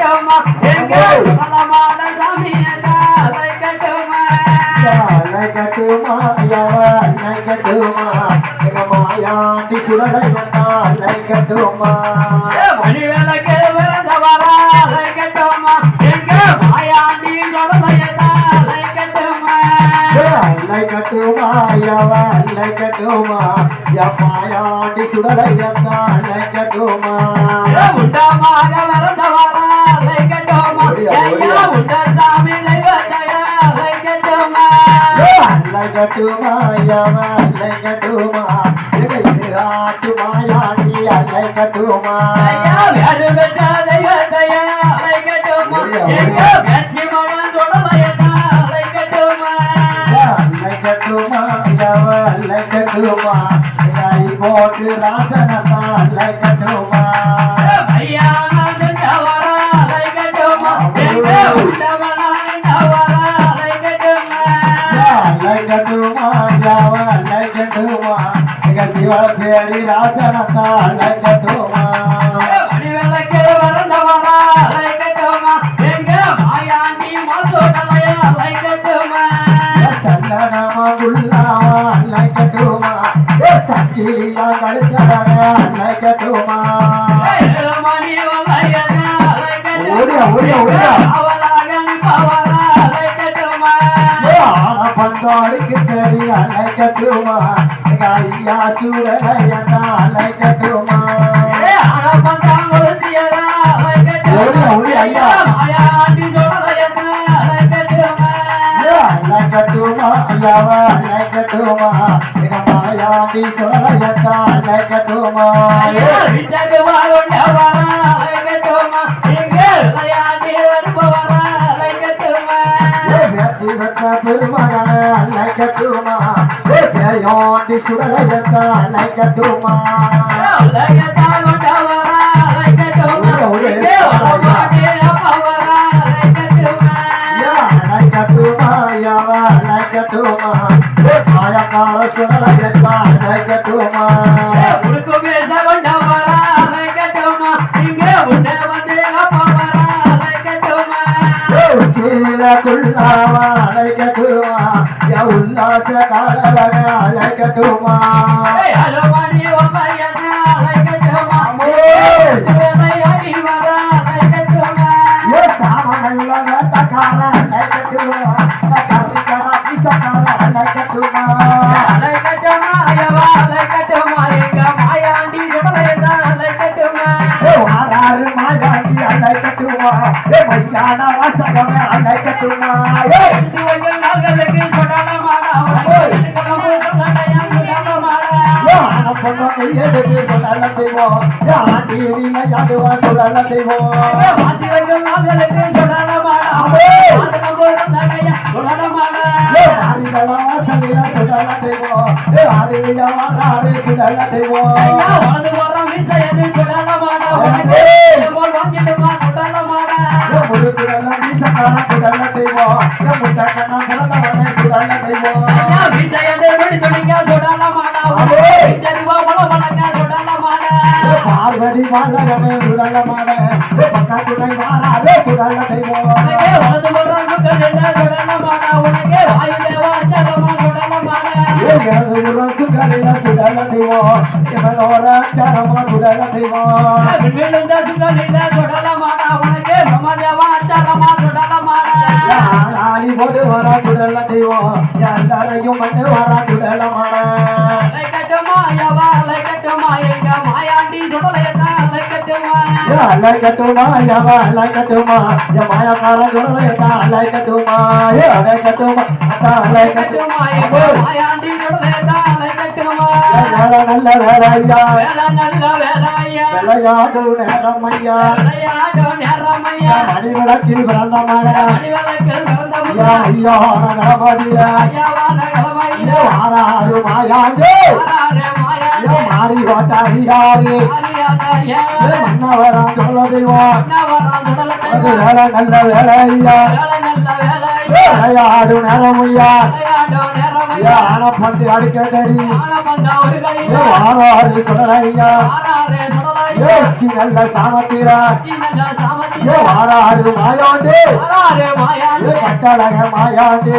கட்டுமா எங்க பலமான சாமியதா அலை கட்டுமா? கட்டுமா? ஐயாவா அன்னை கட்டுமா? எங்க மாயாண்டி சுடலையத்தா அல்லை கட்டுமா? மணி விளக்கு விறந்த வரா அலை கட்டுமா? எங்க மாயாண்டி சொடலையதா அலை கட்டுமா? அல்லை கட்டுமா? ஐயாவா அல்லை கட்டுமா? என் மாயாண்டி சுடலையத்தா அல்லை அல்லை கட்டுமா ஐயாவா அல்லை கட்டுமா எங்க இது ஆட்டு மாயாண்டி அல்லை கட்டுமா ஐயா வேறு பெற்ற தெய்வத்தையா அலை கட்டுமா எங்க ஏ சக்கிலியா கழுத்தடக அல்லை கட்டுமா ஏழு மணி வலையதா அலை கட்டுமா ஓடியா ஓடியா ஓடியா. ஆன பந்தாளுக்கு தேடி அல்லை கட்டுமா எங்க ஐயா சூழலையதா அலை கட்டுமா ஓடியா ஓடியா ஐயா. அலை கட்டுமா ஐயாவா அல்லை கட்டுமா எங்க மாயாண்டி சூழலையதா அல்லை கட்டுமா ஐயா விச்சகுமா ஜீவத்த பெருமகன அல்லை கட்டுமா பேயோண்டி சுடலையத்த அல்லை கட்டுமா உலகத்தா கொண்டவரா அலை உச்சியில குள்ளாவ அல்லை கட்டுமா ஏ உல்லாச காடலக அல்லை கட்டுமா அலுமணி ஒன்றையதா அலை சுடல தெய்வம் மாத்தி வயல் நாள்களுக்கு சுடலமாடா அது நம்ம சொல்லலையா சுடலமாடா ஏ மாறிதள வாசலில சுடல தெய்வம் ஆடியா வாராரு சுடல தெய்வம் ஐயா வலது முழுக்குடல வீசக்கார சுடல தெய்வம் ஏ முட்டக்கண்ணா பிறந்தவனே சுடல தெய்வம் ஐயா விசையது விடு துணிங்க சுடலமாடா சரிவா பல பார்வதி சுடல பக்கா துணை சுடல தெய்வம் உனக்கே வலது உனக்கே வாயு தேவா சுடல தெய்வம் இவனோர சரமா சுடல தெய்வம் விழுந்த ஆளி போடு வரா சுடல தெய்வம் எல்லாரையும் மண்ணு வரா சுடல மாட அலை கட்டுமா அலை கட்டுமா எங்க மாயாண்டி சுடலையதா அலை கட்டுமா ஏ அல்லை கட்டுமா யாவா அல்லை கட்டுமா ஏ மாயக்கார சுடலையத்தா அல்லை கட்டுமா. அலை கட்டுமா அத்தா அல்லை கட்டுமா எங்க மாயாண்டி சுடலையதா அலை கட்டுமா வேலை நல்ல வேலையா விளையாடு நேரம் ஐயா விளையாடும் நேரமையா. மணி விளக்கில் பிறந்த மகன். ஐயா மாயாண்டு. மாறி ஓட்டாரியாரு ஏ மன்னவரா சொல்ல தெய்வம் அது வேலை நல்ல வேலை ஐயா ஏ விளையாடு நேரம் கையில வாராறு சுடலையா? ஆறாறு சுடலையா? ஏ உச்சி நல்ல சாமத்திரா? ஏ மாயாண்டு? ஆறாறு மாயா ஏ கட்டழக மாயாண்டு?